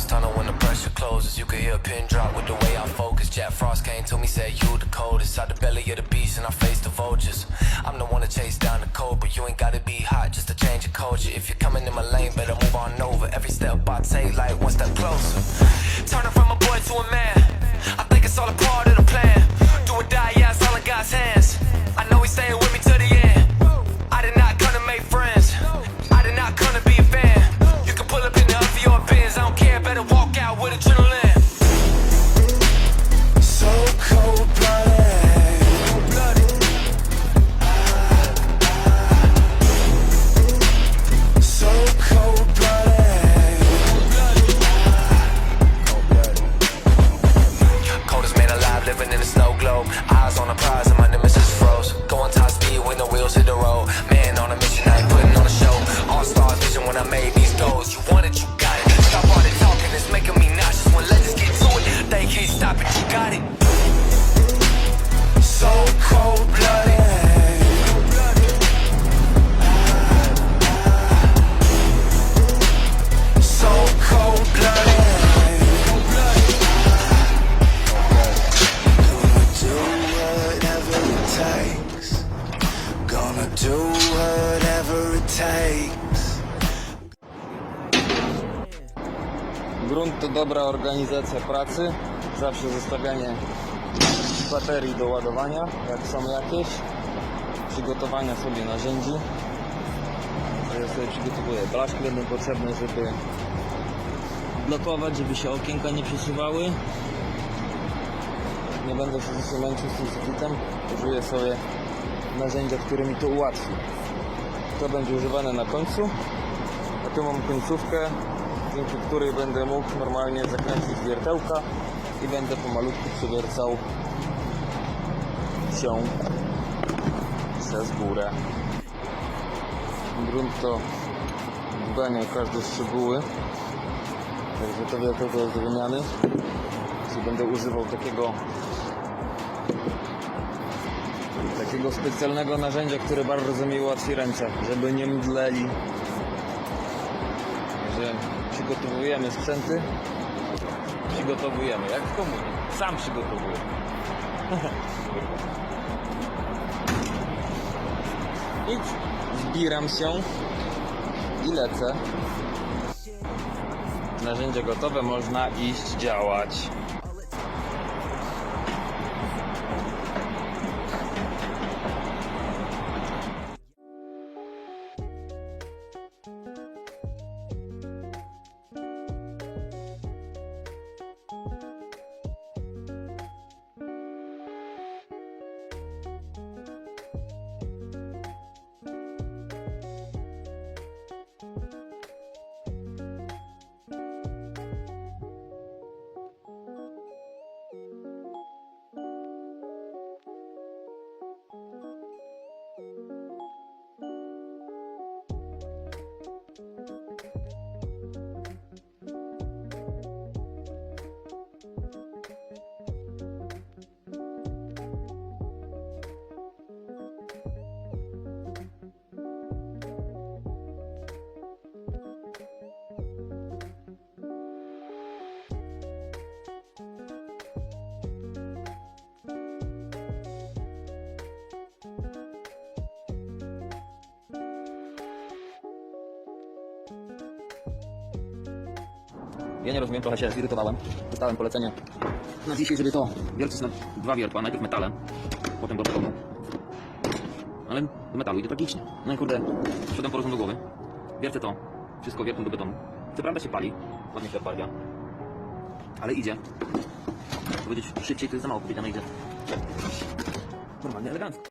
brains tunnel when the pressure closes. You can hear a pin drop with the way I focus. Jack Frost came to me, said you the coldest. Out the belly of the beast, and I face the vultures. I'm the one to chase down the cold, but you ain't gotta be hot just to change your culture. If you're coming in my lane, better move on over. Every step I take, like one step closer. Turning from a boy to a man. I think it's all a part of the plan. Do or die, yeah, it's all in God's hands. I know He's staying with me to the end. Living in a snow globe. Eyes on the prize, dobra organizacja pracy, zawsze zostawianie baterii do ładowania, jak są jakieś, przygotowania sobie narzędzi. Ja sobie przygotowuję blaszki, będą potrzebne, żeby blokować, żeby się okienka nie przesuwały. Nie będę się dzisiaj męczył z tym sufitem, użyję sobie narzędzia, które mi to ułatwi. To będzie używane na końcu, a tu mam końcówkę, dzięki której będę mógł normalnie zakręcić wiertełka i będę pomalutku przewiercał się przez górę. Grunt to dbanie o każde szczegóły, także to wiertełko jest wymiany. Czyli będę używał takiego takiego specjalnego narzędzia, które bardzo mi ułatwi ręce, żeby nie mdleli że przygotowujemy sprzęty. Przygotowujemy, jak w komunie. Sam przygotowuję. I zbieram się i lecę. Narzędzie gotowe, można iść działać. Ja nie rozumiem, trochę się zirytowałem. Dostałem polecenie na dzisiaj, żeby to wiercić na dwa wiertła, najpierw metalem, potem betonu. Ale do metalu idzie tragicznie. No i kurde, wszedłem po rozum do głowy. Wiercę to, wszystko wiertłem do betonu. Co prawda się pali, ładnie się odparnia. Ale idzie. Powiedzieć szybciej to jest za mało powiedziane, idzie. Normalnie elegancko.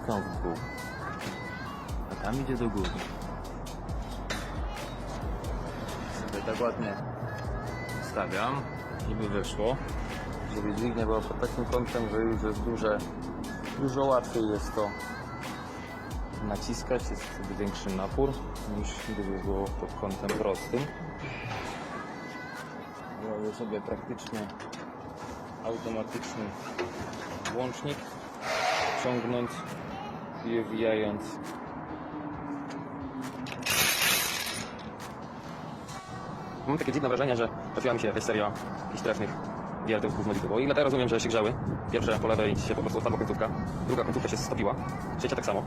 Naciską w dół. A tam idzie do góry. Sobie tak ładnie stawiam, żeby wyszło. Żeby dźwignia była pod takim kątem, że już jest duże, dużo łatwiej jest to naciskać, jest wtedy większy napór niż gdyby było pod kątem prostym. Robię sobie praktycznie automatyczny włącznik, ciągnąc i owijając Mam takie dziwne wrażenie, że trafiła mi się jakaś seria jakichś trefnych wiertów gównodzitych. Bo ile teraz rozumiem, że się grzały. Pierwsze po lewej się po prostu odpadła końcówka, druga końcówka się stopiła, trzecia tak samo.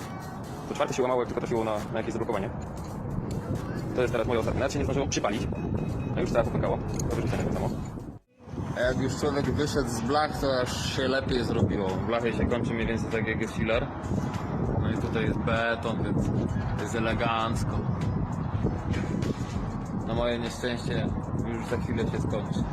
To czwarte się łamało, jak tylko trafiło na, na jakieś zablokowanie. To jest teraz moje ostatnie. Nawet się nie zdążyło przypalić, a już cała popękało. Do wyrzucenia tak samo. A jak już człowiek wyszedł z blach, to aż się lepiej zrobiło. Blachy się kończy mniej więcej tak jak jest filar. No i tutaj jest beton, więc jest elegancko. Na moje nieszczęście już za chwilę się skończy.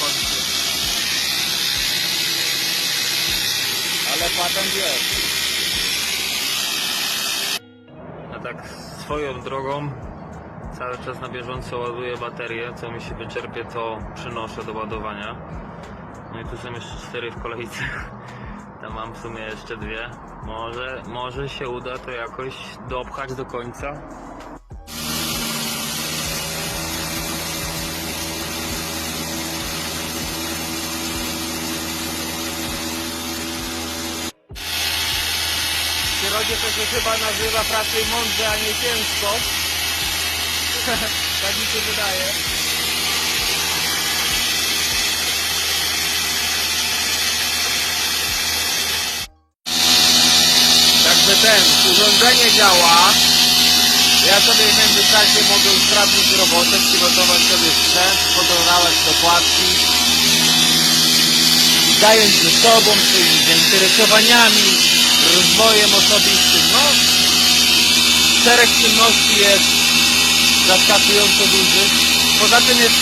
kończy. Ale patent jest. A tak swoją drogą cały czas na bieżąco ładuję baterię. Co mi się wyczerpie, to przynoszę do ładowania. No i tu są jeszcze cztery w kolejce. Tam mam w sumie jeszcze dwie. Może, może się uda to jakoś dopchać do końca. To się chyba nazywa raczej mądrze, a nie ciężko. tak mi się wydaje. Także ten, urządzenie działa. Ja sobie w międzyczasie mogę usprawnić robotę, przygotować sobie sprzęt, podołać dokładki. Dając ze sobą, swoimi zainteresowaniami, rozwojem osobistym. No, szereg czynności jest zaskakująco duży. Poza tym jest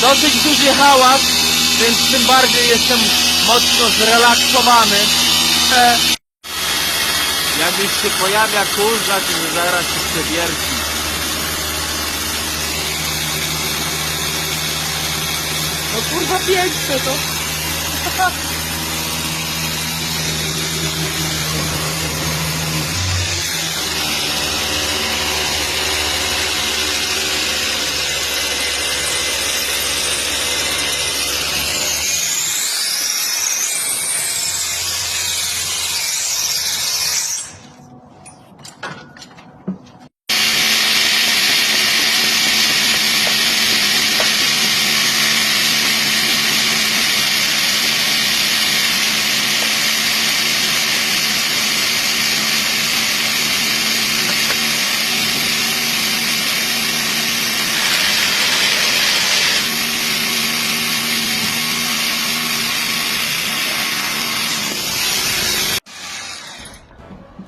dosyć duży hałas, więc tym bardziej jestem mocno zrelaksowany. E, jak już się pojawia kurz, znaczy, że zaraz się przewierci. No kurwa piękne to.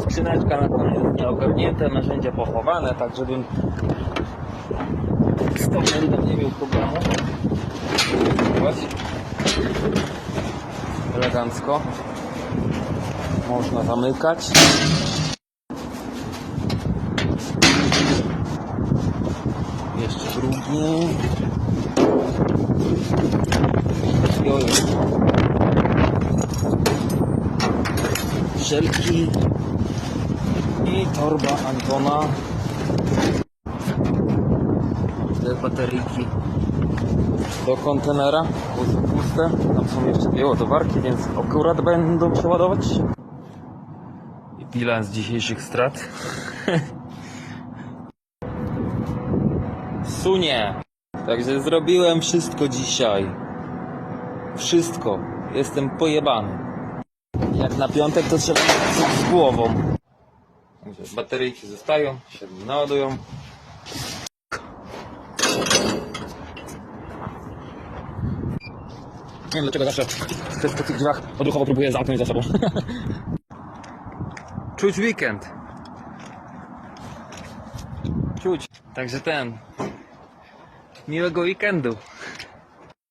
Skrzyneczka na koniec nieogarnięte, narzędzia pochowane, tak żebym merydą nie miał. Zobacz. Elegancko. Można zamykać. Jeszcze drugi. Oj. Żelki i torba Antona. Te bateryjki do kontenera, bo są puste. Tam są jeszcze dwie ładowarki, więc akurat będą przeładować. I bilans dzisiejszych strat. Sunie! Także zrobiłem wszystko dzisiaj. Wszystko. Jestem pojebany. Jak na piątek to trzeba z głową. Bateryjki zostają, się naładują. Nie wiem dlaczego zawsze przez po tych drzwiach odruchowo próbuję zamknąć za sobą. Czuć weekend. Czuć. Także ten. Miłego weekendu.